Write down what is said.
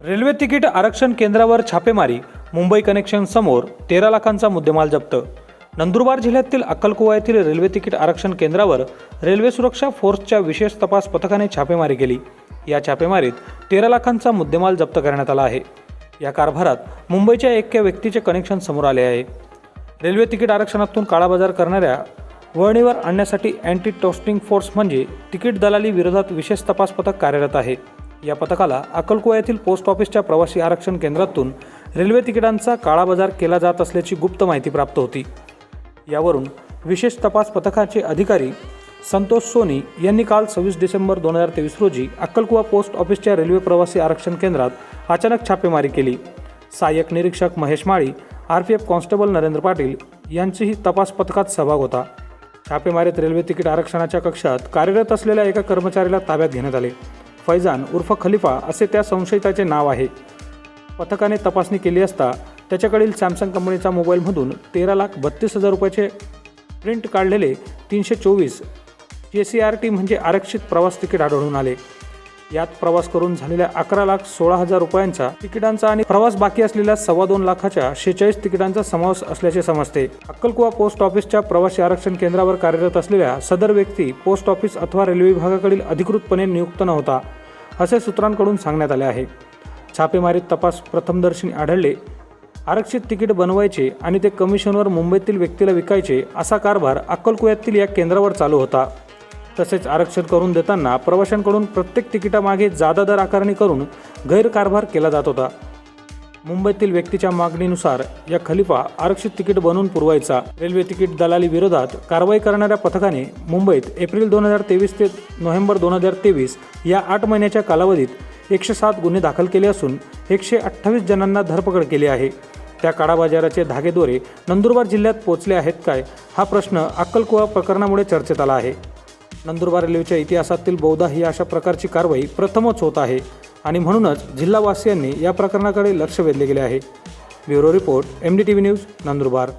Railway ticket आरक्षण केंद्रावर छापेमारी मुंबई कनेक्शन समोर तेरा लाखांचा मुद्देमाल जप्त. नंदुरबार जिल्ह्यातील अक्कलकुवा येथील रेल्वे तिकीट आरक्षण केंद्रावर रेल्वे सुरक्षा फोर्सच्या विशेष तपास पथकाने छापेमारी केली. या छापेमारीत तेरा लाखांचा मुद्देमाल जप्त करण्यात आला आहे. या कारभारात मुंबईच्या एक्या व्यक्तीचे कनेक्शन समोर आले आहे. रेल्वे तिकीट आरक्षणातून काळाबाजार करणाऱ्या वळणीवर आणण्यासाठी अँटी टोस्टिंग फोर्स म्हणजे तिकीट दलाली विरोधात विशेष तपास पथक कार्यरत आहे. या पथकाला अक्कलकुवा येथील पोस्ट ऑफिसच्या प्रवासी आरक्षण केंद्रातून रेल्वे तिकिटांचा काळाबाजार केला जात असल्याची गुप्त माहिती प्राप्त होती. यावरून विशेष तपास पथकाचे अधिकारी संतोष सोनी यांनी काल सव्वीस डिसेंबर दोन हजार तेवीस रोजी अक्कलकुवा पोस्ट ऑफिसच्या रेल्वे प्रवासी आरक्षण केंद्रात अचानक छापेमारी केली. सहाय्यक निरीक्षक Mahesh Mali R P F constable Narendra Patil यांचीही तपास पथकात सहभाग होता. छापेमारीत रेल्वे तिकीट आरक्षणाच्या कक्षात कार्यरत असलेल्या एका कर्मचाऱ्याला ताब्यात घेण्यात आले. फैजान उर्फ खलिफा असे त्या संशयिताचे नाव आहे. पथकाने तपासणी केली असता त्याच्याकडील सॅमसंग कंपनीचा मोबाईलमधून तेरा लाख बत्तीस हजार रुपयाचे प्रिंट काढलेले तीनशे चोवीस जे सी आर टी म्हणजे आरक्षित प्रवास तिकीट आढळून आले. यात प्रवास करून झालेल्या अकरा लाख सोळा हजार रुपयांच्या तिकिटांचा आणि प्रवास बाकी असलेल्या सव्वा दोन लाखाच्या शेहेचाळीस तिकिटांचा समावेश असल्याचे समजते. अक्कलकुवा पोस्ट ऑफिसच्या प्रवासी आरक्षण केंद्रावर कार्यरत असलेल्या सदर व्यक्ती पोस्ट ऑफिस अथवा रेल्वे विभागाकडील अधिकृतपणे नियुक्त नव्हता. असे सूत्रांकडून सांगण्यात आले आहे. छापेमारीत तपास प्रथमदर्शनी आढळले. आरक्षित तिकीट बनवायचे आणि ते कमिशनवर मुंबईतील व्यक्तीला विकायचे असा कारभार अक्कलकुयातील या केंद्रावर चालू होता. तसेच आरक्षण करून देताना प्रवाशांकडून प्रत्येक तिकिटामागे जादा दर आकारणी करून गैरकारभार केला जात होता. मुंबईतील व्यक्तीच्या मागणीनुसार या खलिफा आरक्षित तिकीट बनवून पुरवायचा. रेल्वे तिकीट दलाली विरोधात कारवाई करणाऱ्या पथकाने मुंबईत एप्रिल दोन हजार तेवीस ते नोव्हेंबर दोन हजार तेवीस या आठ महिन्याच्या कालावधीत एकशे सात गुन्हे दाखल केले असून एकशे अठ्ठावीस जणांना धरपकड केली आहे. त्या काळाबाजाराचे धागेदोरे नंदुरबार जिल्ह्यात पोचले आहेत काय? हा प्रश्न अक्कलकुवा प्रकरणामुळे चर्चेत आला आहे. नंदुरबार रेल्वेच्या इतिहासातील बहुधा ही अशा प्रकारची कारवाई प्रथमच होत आहे. आणि म्हणूनच जिल्हावासियांनी या प्रकरणाकडे लक्ष वेधले गेले आहे. Bureau report M D T V news Nandurbar.